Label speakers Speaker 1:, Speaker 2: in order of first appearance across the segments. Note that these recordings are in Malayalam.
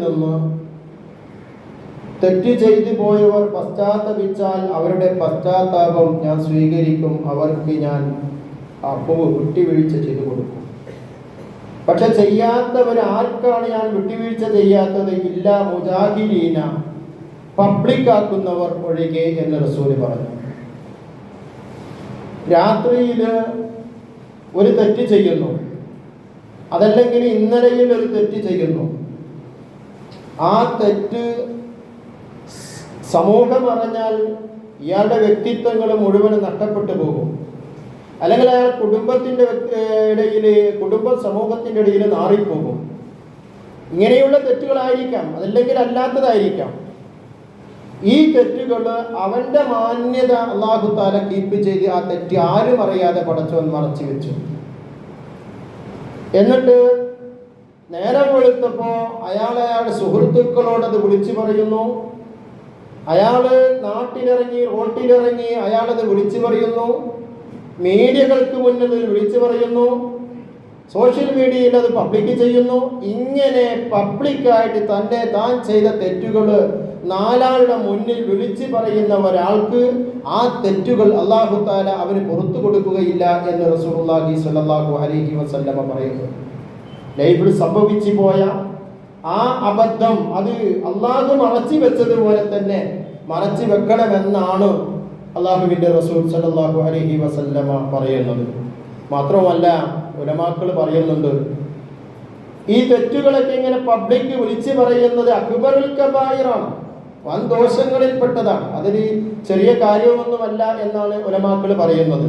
Speaker 1: നിന്ന് തെറ്റ് ചെയ്തു പോയവർ പശ്ചാത്തപിച്ചാൽ അവരുടെ പശ്ചാത്താപം ഞാൻ സ്വീകരിക്കും. അവർക്ക് ഞാൻ അപ്പവ് വിട്ടുവീഴ്ച ചെയ്തു കൊടുക്കും. പക്ഷെ ചെയ്യാത്തവർ ആർക്കാണ് ഞാൻ വിട്ടുവീഴ്ച ചെയ്യാത്തത്? ഇല്ല മുജാഹിരീന പബ്ലിക്കാക്കുന്നവർ ഒഴികെ എന്ന് റസൂൽ പറഞ്ഞു. രാത്രിയിൽ ഒരു തെറ്റ് ചെയ്യുന്നു. അതല്ലെങ്കിൽ ഇന്നലെയിൽ ഒരു തെറ്റ് ചെയ്യുന്നു. ആ തെറ്റ് സമൂഹം അറിഞ്ഞാൽ ഇയാളുടെ വ്യക്തിത്വങ്ങൾ മുഴുവൻ നഷ്ടപ്പെട്ടു പോകും. അല്ലെങ്കിൽ അയാൾ കുടുംബത്തിന്റെ ഇടയിൽ കുടുംബ സമൂഹത്തിന്റെ ഇടയിൽ നാറിപ്പോകും. ഇങ്ങനെയുള്ള തെറ്റുകളായിരിക്കാം. അതല്ലെങ്കിൽ അല്ലാത്തതായിരിക്കാം. ഈ തെറ്റുകൾ അവന്റെ മാന്യത അള്ളാഹു താല കീപ്പ് ചെയ്ത് ആ തെറ്റ് ആരും അറിയാതെ പടച്ചവൻ മറച്ചു വെച്ചു. എന്നിട്ട് നേരം വെളുത്തപ്പോ അയാൾ അയാളുടെ സുഹൃത്തുക്കളോട് അത് വിളിച്ചു പറയുന്നു. അയാൾ നാട്ടിലിറങ്ങി റോട്ടിലിറങ്ങി അയാളത് വിളിച്ചു പറയുന്നു. മീഡിയകൾക്ക് മുന്നിൽ വിളിച്ചു പറയുന്നു. സോഷ്യൽ മീഡിയയിൽ അത് പബ്ലിക് ചെയ്യുന്നു. ഇങ്ങനെ പബ്ലിക്കായിട്ട് തന്റെ താൻ ചെയ്ത തെറ്റുകൾ നാലാളുടെ മുന്നിൽ വിളിച്ചു പറയുന്ന ഒരാൾക്ക് ആ തെറ്റുകൾ അള്ളാഹു താല അവന് പുറത്തു കൊടുക്കുകയില്ല എന്ന് സ്വല്ലല്ലാഹു അലൈഹി വസല്ലമ പറയുന്നു. ലൈഫിൽ സംഭവിച്ചു പോയ ആ അബദ്ധം അത് അള്ളാഹു മറച്ചു വെച്ചതുപോലെ തന്നെ മറച്ചു വെക്കണമെന്നാണ് അള്ളാഹുവിന്റെ റസൂൽ സല്ലല്ലാഹു അലഹി വസല്ലമ പറയുന്നത്. മാത്രമല്ല ഉലമാക്കൾ പറയുന്നുണ്ട് ഈ തെറ്റുകളൊക്കെ ഇങ്ങനെ പബ്ലിക് വിളിച്ചു പറയുന്നത് അക്ബറുൽ കബായിറാണ്. വൻ ദോഷങ്ങളിൽപ്പെട്ടതാണ് അതൊരു ചെറിയ കാര്യമൊന്നുമല്ല എന്നാണ് ഉലമാക്കൾ പറയുന്നത്.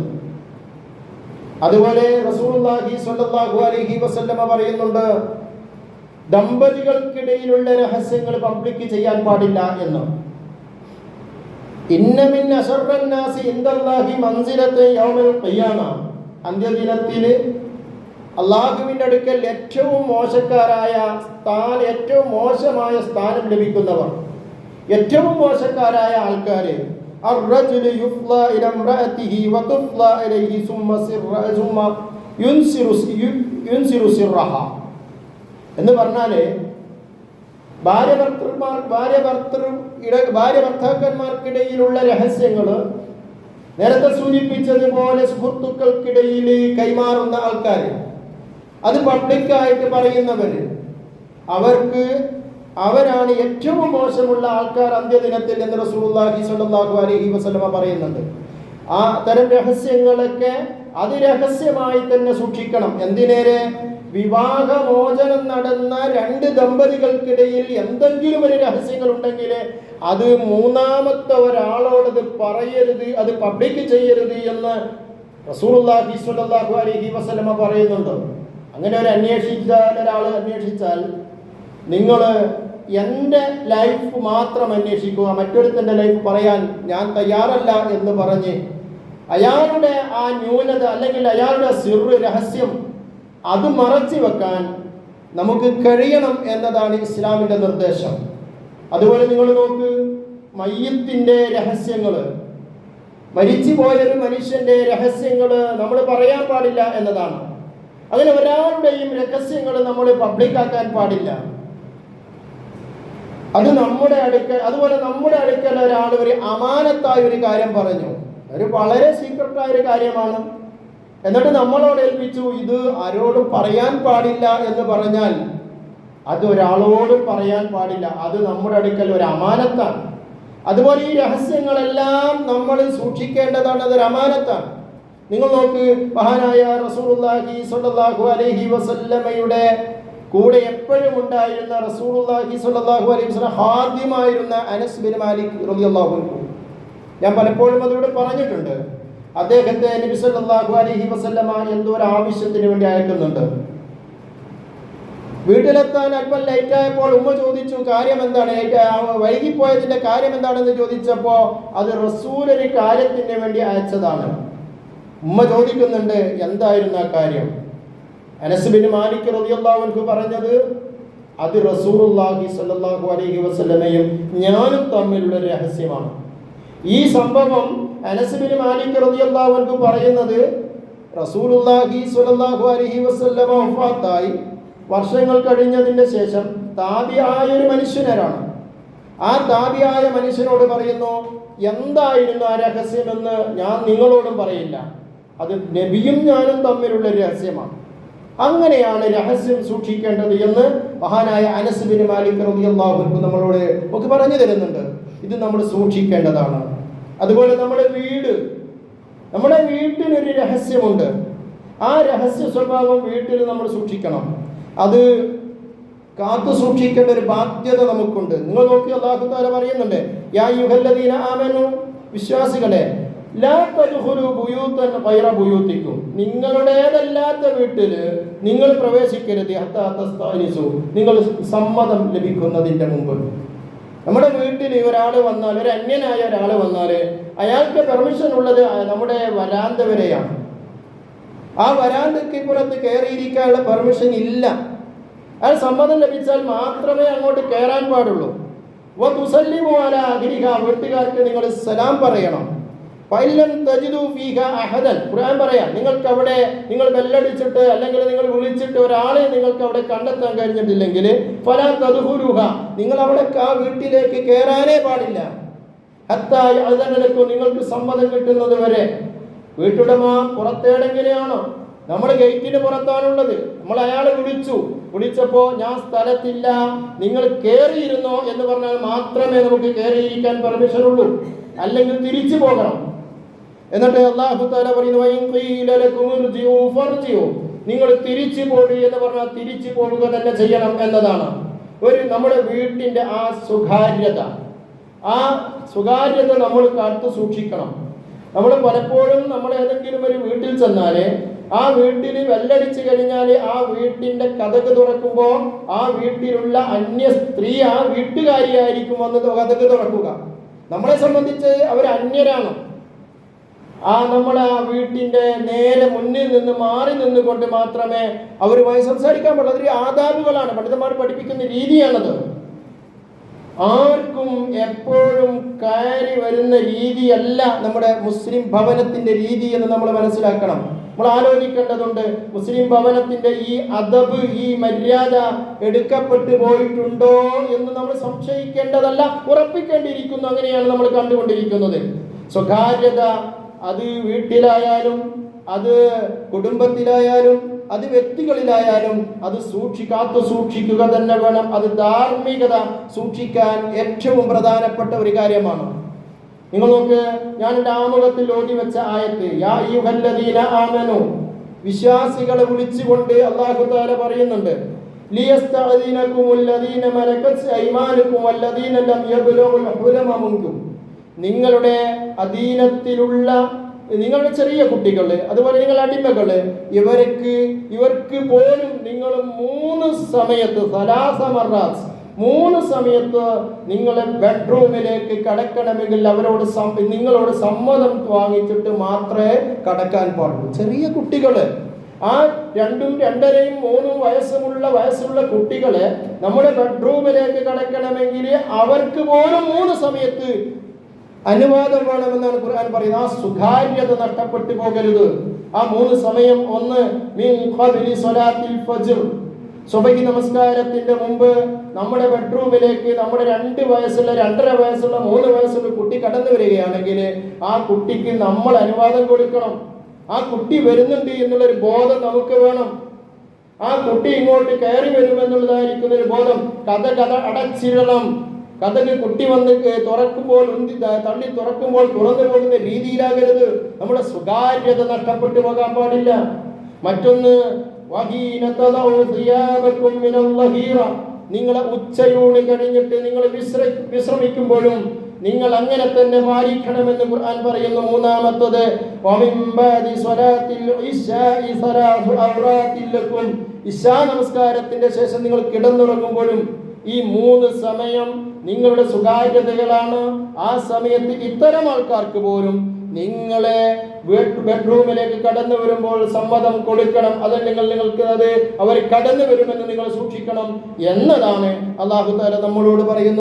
Speaker 1: അതുപോലെ റസൂലുള്ളാഹി സ്വല്ലല്ലാഹു അലൈഹി പറയുന്നുണ്ട് ദമ്പതികൾക്കിടയിലുള്ള രഹസ്യങ്ങൾ പബ്ലിക് ചെയ്യാൻ പാടില്ല എന്ന്. ഇന്നമിൻ യൗമൽ ഖിയാമ. അടുക്കൽ ഏറ്റവും മോശക്കാരായ ഏറ്റവും മോശമായ സ്ഥാനം ലഭിക്കുന്നവർ ഏറ്റവും മോശക്കാരായ ആൾക്കാർ الرجل يفضى إلى امرأته وتفضى إليه ثم سر ثم ينسر ينسر سرها എന്ന് പറഞ്ഞാൽ ഭാര്യ ഭർത്തൃമാർ ഭാര്യ ഭർത്തൃ ഇട ഭാര്യ ഭർത്താക്കന്മാർക്കിടയിലുള്ള രഹസ്യങ്ങൾ നേരത്തെ സൂചിപ്പിച്ചതുപോലെ സുഹൃത്തുക്കൾക്കിടയിൽ കൈമാറുന്ന ആൾക്കാർ അത് പബ്ലിക്കായിട്ട് പറയുന്നവർ അവർക്ക് അവരാണ് ഏറ്റവും മോശമുള്ള ആൾക്കാർ അന്ത്യദിനത്തിൽ എന്ന് റസൂലുള്ളാഹി സ്വല്ലല്ലാഹു അലൈഹി വസല്ലമ പറയുന്നുണ്ട്. ആ തരം രഹസ്യങ്ങളൊക്കെ അതിരഹസ്യമായി തന്നെ സൂക്ഷിക്കണം. എന്തിനേരെ വിവാഹമോചനം നടന്ന രണ്ട് ദമ്പതികൾക്കിടയിൽ എന്തെങ്കിലും ഒരു രഹസ്യങ്ങൾ ഉണ്ടെങ്കിൽ അത് മൂന്നാമത്തെ ഒരാളോടത് പറയരുത് അത് പബ്ലിക് ചെയ്യരുത് എന്ന് റസൂലുള്ളാഹി സ്വല്ലല്ലാഹു അലൈഹി വസല്ലമ പറയുന്നുണ്ട്. അങ്ങനെ ഒരു അന്വേഷിച്ചാൽ ഒരാൾ അന്വേഷിച്ചാൽ നിങ്ങൾ എന്റെ ലൈഫ് മാത്രം അന്വേഷിക്കുക മറ്റൊരുത്തന്റെ ലൈഫ് പറയാൻ ഞാൻ തയ്യാറല്ല എന്ന് പറഞ്ഞ് അയാളുടെ ആ ന്യൂനത അല്ലെങ്കിൽ അയാളുടെ സിറു രഹസ്യം അത് മറച്ചു വെക്കാൻ നമുക്ക് കഴിയണം എന്നതാണ് ഇസ്ലാമിന്റെ നിർദ്ദേശം. അതുപോലെ നിങ്ങൾ നോക്ക് മയ്യത്തിന്റെ രഹസ്യങ്ങൾ. മരിച്ചു പോയൊരു മനുഷ്യന്റെ രഹസ്യങ്ങൾ നമ്മൾ പറയാൻ പാടില്ല എന്നതാണ്. അങ്ങനെ ഒരാളുടെയും രഹസ്യങ്ങൾ നമ്മൾ പബ്ലിക്കാക്കാൻ പാടില്ല. അത് നമ്മുടെ അടുക്കൽ അതുപോലെ നമ്മുടെ അടുക്കൽ ഒരാൾ ഒരു അമാനത്തായ ഒരു കാര്യം പറഞ്ഞു. ഒരു വളരെ സീക്രട്ടായ ഒരു കാര്യമാണ്. എന്നിട്ട് നമ്മളോട് ഏൽപ്പിച്ചു ഇത് ആരോടും പറയാൻ പാടില്ല എന്ന് പറഞ്ഞാൽ അത് ഒരാളോടും പറയാൻ പാടില്ല. അത് നമ്മുടെ അടുക്കൽ ഒരു അമാനത്താണ്. അതുപോലെ ഈ രഹസ്യങ്ങളെല്ലാം നമ്മൾ സൂക്ഷിക്കേണ്ടതാണ് അതൊരു അമാനത്താണ്. നിങ്ങൾ നോക്ക് മഹാനായ റസൂലുള്ളാഹി സ്വല്ലല്ലാഹു അലൈഹി വസല്ലമയുടെ കൂടെ എപ്പോഴും ഉണ്ടായിരുന്ന റസൂലുള്ളാഹി സ്വല്ലല്ലാഹു അലൈഹി വസല്ലം ഹാദ്യമായിരുന്ന അനസ് ബിൻ മാലിക് റളിയല്ലാഹു അൻഹു. ഞാൻ പലപ്പോഴും അതോട് പറഞ്ഞിട്ടുണ്ട്. അദ്ദേഹത്തെ നബി സല്ലല്ലാഹു അലൈഹി വസല്ലമ എന്തോ ഒരു ആവശ്യത്തിന് വേണ്ടി അയക്കുന്നുണ്ട്. വീട്ടിലെത്താൻ അല്പം ലേറ്റ് ആയപ്പോൾ ഉമ്മ ചോദിച്ചു കാര്യം എന്താണ് വൈകിപ്പോയതിന്റെ കാര്യം എന്താണെന്ന് ചോദിച്ചപ്പോൾ അത് റസൂൽ കാര്യത്തിന് വേണ്ടി അയച്ചതാണ്. ഉമ്മ ചോദിക്കുന്നുണ്ട് എന്തായിരുന്നു ആ കാര്യം? അനസ് ബിൻ മാലിക് അൻഹു പറഞ്ഞത് അത് റസൂലുള്ളാഹി സ്വല്ലല്ലാഹു അലൈഹി വസല്ലമയും ഞാനും തമ്മിലുള്ള രഹസ്യമാണ്. ഈ സംഭവം അനസ് ബിൻ മാലിക് അൻഹു പറയുന്നത് റസൂലുള്ളാഹി സ്വല്ലല്ലാഹു അലൈഹി വസല്ലമ വഫാത്തായി. വർഷങ്ങൾ കഴിഞ്ഞതിന് ശേഷം താപിയായ ഒരു മനുഷ്യനരാണ് ആ താപിയായ മനുഷ്യനോട് പറയുന്നു എന്തായിരുന്നു ആ രഹസ്യമെന്ന് ഞാൻ നിങ്ങളോടും പറയില്ല. അത് നബിയും ഞാനും തമ്മിലുള്ള രഹസ്യമാണ്. അങ്ങനെയാണ് രഹസ്യം സൂക്ഷിക്കേണ്ടത് എന്ന് മഹാനായ അനസ് ബിൻ മാലിക് റളിയല്ലാഹു അൻഹു നമ്മളോട് ഒക്കെ പറഞ്ഞു തരുന്നുണ്ട്. ഇത് നമ്മൾ സൂക്ഷിക്കേണ്ടതാണ്. അതുപോലെ നമ്മുടെ വീട്. നമ്മുടെ വീട്ടിനൊരു രഹസ്യമുണ്ട്. ആ രഹസ്യ സ്വഭാവം വീട്ടിൽ നമ്മൾ സൂക്ഷിക്കണം. അത് കാത്തു സൂക്ഷിക്കേണ്ട ഒരു ബാധ്യത നമുക്കുണ്ട്. നിങ്ങൾ നോക്കി അള്ളാഹു താല പറയുന്നുണ്ട് യാ യുഹല്ലദീന ആമനു വിശ്വാസികളെ നിങ്ങളുടേതല്ലാത്ത വീട്ടിൽ നിങ്ങൾ പ്രവേശിക്കരുത്. അത്താത്തു നിങ്ങൾ സമ്മതം ലഭിക്കുന്നതിന്റെ മുമ്പ്. നമ്മുടെ വീട്ടിൽ ഒരാൾ വന്നാൽ ഒരു അന്യനായ ഒരാൾ വന്നാൽ അയാൾക്ക് പെർമിഷൻ ഉള്ളത് നമ്മുടെ വരാന്ത വരെയാണ് ആ വരാന്തയ്ക്ക് പുറത്ത് കയറിയിരിക്കാനുള്ള പെർമിഷൻ ഇല്ല. അയാൾ സമ്മതം ലഭിച്ചാൽ മാത്രമേ അങ്ങോട്ട് കയറാൻ പാടുള്ളൂ. വീട്ടുകാർക്ക് നിങ്ങൾ സലാം പറയണം. ഖുർആൻ പറയാം നിങ്ങൾക്ക് അവിടെ നിങ്ങൾ ബെല്ലടിച്ചിട്ട് അല്ലെങ്കിൽ നിങ്ങൾ വിളിച്ചിട്ട് ഒരാളെ നിങ്ങൾക്ക് അവിടെ കണ്ടെത്താൻ കഴിഞ്ഞിട്ടില്ലെങ്കിൽ ഫലാ തതുഹുരുഹ നിങ്ങൾ അവിടെ ആ വീട്ടിലേക്ക് കയറാനേ പാടില്ല. ഹത്തായി അതിനലക്കും നിങ്ങൾക്ക് സമ്മതം കിട്ടുന്നത് വരെ. വീട്ടുടമ പുറത്തേടെങ്കിലെയാണോ നമ്മൾ ഗേറ്റിന് പുറത്താണുള്ളത്. നമ്മൾ അയാളെ വിളിച്ചു. വിളിച്ചപ്പോ ഞാൻ സ്ഥലത്തില്ല. നിങ്ങൾ കയറിയിരുന്നോ എന്ന് പറഞ്ഞാൽ മാത്രമേ നമുക്ക് കയറിയിരിക്കാൻ പെർമിഷൻ ഉള്ളൂ. അല്ലെങ്കിൽ തിരിച്ചു പോകണം. എന്നിട്ട് അള്ളാഹു താല പറയുന്നു "വഇൻ ഖീല ലക്കും ഇർജിഉ നിങ്ങൾ തിരിച്ചു പോടി എന്ന് പറഞ്ഞാൽ തിരിച്ചു പോകുക തന്നെ ചെയ്യണം എന്നതാണ്. ഒരു നമ്മുടെ വീട്ടിന്റെ ആ സ്വകാര്യത ആ സ്വകാര്യത നമ്മൾ കാത്തു സൂക്ഷിക്കണം. നമ്മൾ പലപ്പോഴും നമ്മൾ ഏതെങ്കിലും ഒരു വീട്ടിൽ ചെന്നാൽ ആ വീട്ടിൽ വെല്ലടിച്ചു കഴിഞ്ഞാൽ ആ വീട്ടിന്റെ കഥക് തുറക്കുമ്പോൾ ആ വീട്ടിലുള്ള അന്യ സ്ത്രീ ആ വീട്ടുകാരിയായിരിക്കും വന്ന് കഥക് തുറക്കുക. നമ്മളെ സംബന്ധിച്ച് അവർ അന്യരാണ്. ആ നമ്മൾ ആ വീട്ടിന്റെ നേരെ മുന്നിൽ നിന്ന് മാറി നിന്നുകൊണ്ട് മാത്രമേ അവരുമായി സംസാരിക്കാൻ പാടുള്ളൂ. അതൊരു ആദാബുകളാണ് പണ്ഡിതന്മാർ പഠിപ്പിക്കുന്ന രീതിയാണത്. ആർക്കും എപ്പോഴും കയറി വരുന്ന രീതിയല്ല നമ്മുടെ മുസ്ലിം ഭവനത്തിന്റെ രീതി എന്ന് നമ്മൾ മനസ്സിലാക്കണം. നമ്മൾ ആലോചിക്കേണ്ടതുണ്ട് മുസ്ലിം ഭവനത്തിന്റെ ഈ അദബ് ഈ മര്യാദ എടുക്കപ്പെട്ടു പോയിട്ടുണ്ടോ എന്ന് നമ്മൾ സംശയിക്കേണ്ടതല്ല ഉറപ്പിക്കേണ്ടിയിരിക്കുന്നു. അങ്ങനെയാണ് നമ്മൾ കണ്ടുകൊണ്ടിരിക്കുന്നത്. സ്വകാര്യത അത് വീട്ടിലായാലും അത് കുടുംബത്തിലായാലും അത് വ്യക്തികളിലായാലും അത് സൂക്ഷിക്കാത്ത സൂക്ഷിക്കുക തന്നെ വേണം. അത് ധാർമ്മികത സൂക്ഷിക്കാൻ ഏറ്റവും പ്രധാനപ്പെട്ട ഒരു കാര്യമാണ്. നിങ്ങൾ നോക്ക് ഞാൻ എന്റെ ആമുഖത്തിൽ ഓതി വെച്ച ആയത്ത് യാ അയ്യുഹല്ലദീന ആമനു. വിശ്വാസികളെ വിളിച്ചുകൊണ്ട് അള്ളാഹു താര പറയുന്നുണ്ട് ലിയസ്തഅദീനകുമുല്ലദീന മലക്കത് അയ്മാനുകും വല്ലദീന ലം യബ്ലുഗുൽ ഹുലമ മിൻകും. നിങ്ങളുടെ അധീനത്തിലുള്ള നിങ്ങളുടെ ചെറിയ കുട്ടികൾ അതുപോലെ നിങ്ങൾ അടിമകൾ ഇവർക്ക് ഇവർക്ക് പോലും നിങ്ങൾ മൂന്ന് സമയത്ത് സലാസമറാസ് മൂന്ന് സമയത്ത് നിങ്ങൾ ബെഡ്റൂമിലേക്ക് കടക്കണമെങ്കിൽ അവരോട് നിങ്ങളോട് സമ്മതം വാങ്ങിച്ചിട്ട് മാത്രമേ കടക്കാൻ പാടുള്ളൂ. ചെറിയ കുട്ടികൾ ആ രണ്ടും രണ്ടരയും മൂന്നും വയസ്സുമുള്ള വയസ്സുള്ള കുട്ടികളെ നമ്മുടെ ബെഡ്റൂമിലേക്ക് കടക്കണമെങ്കിൽ അവർക്ക് പോലും മൂന്ന് സമയത്ത് അനുവാദം വേണമെന്നാണ് ഖുർആൻ പറയുന്നത്. ആ സുഖാര്യത നഷ്ടപ്പെട്ടു പോകരുത്. ആ മൂന്ന് സമയം ഒന്ന് മിൻ സ്വലാത്തിൽ ഫജ്ർ. നമസ്കാരത്തിന്റെ മുമ്പ് നമ്മുടെ ബെഡ്റൂമിലേക്ക് നമ്മുടെ രണ്ട് വയസ്സുള്ള രണ്ടര വയസ്സുള്ള മൂന്ന് വയസ്സുള്ള കുട്ടി കടന്നു വരികയാണെങ്കിൽ ആ കുട്ടിക്ക് നമ്മൾ അനുവാദം കൊടുക്കണം. ആ കുട്ടി വരുന്നുണ്ട് എന്നുള്ളൊരു ബോധം നമുക്ക് വേണം. ആ കുട്ടി ഇങ്ങോട്ട് കയറി വരുമെന്നുള്ളതായിരിക്കുന്ന ഒരു ബോധം. കഥ കഥ അടച്ചിടണം. കഥക്ക് കുട്ടി വന്ന് തുറക്കുമ്പോൾ ഉന്തി തള്ളി തുറക്കുമ്പോൾ തുറന്നു പോകുന്ന രീതിയിലാകരുത്. നമ്മുടെ സ്വകാര്യത നഷ്ടപ്പെട്ടു പോകാൻ പാടില്ല. മറ്റൊന്ന് നിങ്ങളെ ഉച്ചയൂണ് കഴിഞ്ഞിട്ട് നിങ്ങൾ വിശ്ര വിശ്രമിക്കുമ്പോഴും നിങ്ങൾ അങ്ങനെ തന്നെ പാലിക്കണമെന്ന് ഖുർആൻ പറയുന്നു. മൂന്നാമത്തത്. ഇശാ നമസ്കാരത്തിന്റെ ശേഷം നിങ്ങൾ കിടന്നുറങ്ങുമ്പോഴും ഈ മൂന്ന് സമയം നിങ്ങളുടെ സ്വകാര്യതകളാണ്. ആ സമയത്ത് ഇത്തരം ആൾക്കാർക്ക് പോലും നിങ്ങളെ ബെഡ്റൂമിലേക്ക് കടന്നു വരുമ്പോൾ സമ്മതം കൊടുക്കണം. അത് നിങ്ങൾ നിങ്ങൾക്ക് അത് അവർ കടന്നു വരുമെന്ന് നിങ്ങൾ സൂക്ഷിക്കണം എന്നതാണ് അള്ളാഹു താല നമ്മളോട് പറയുന്നത്.